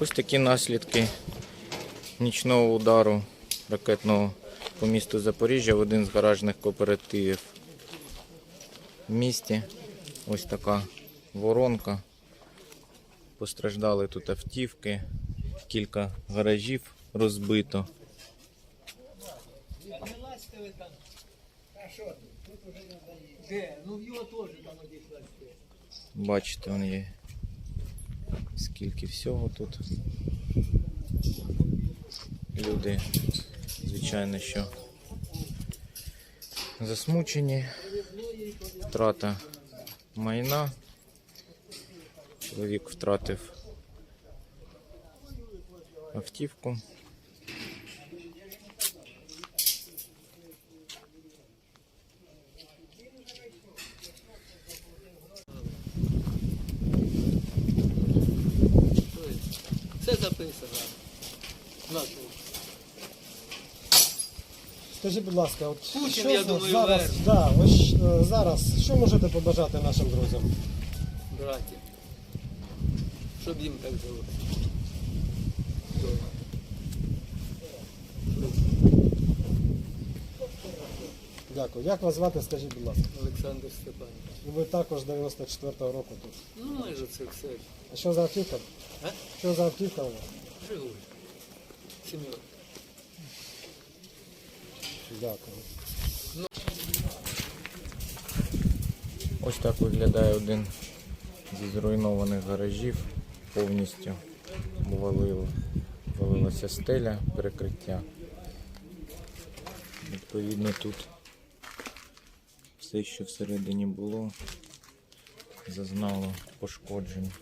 Ось такі наслідки нічного удару ракетного по місту Запоріжжя в один з гаражних кооперативів в місті. Ось така воронка. Постраждали тут автівки, кілька гаражів розбито. Де? Ну в його теж там одійшла. Бачите, вон є скільки всього тут. Люди, звичайно, що засмучені. Втрата майна. Чоловік втратив автівку. Все записано. Скажіть, будь ласка, от Путін, що я за- думаю, зараз, да, ось, е, зараз що можете побажати нашим друзям? браті. Щоб їм так було. Дякую. Як вас звати, скажіть, будь ласка. Олександр Степанович. І ви також 94-го року тут. Ну, майже це все. А що за автівка? А? Що за автівка у вас? Жигуль. Сім'я. Дякую. Ось так виглядає один зі зруйнованих гаражів повністю. Валило, валилася стеля, перекриття. Відповідно тут все, що всередині було, зазнало пошкоджень.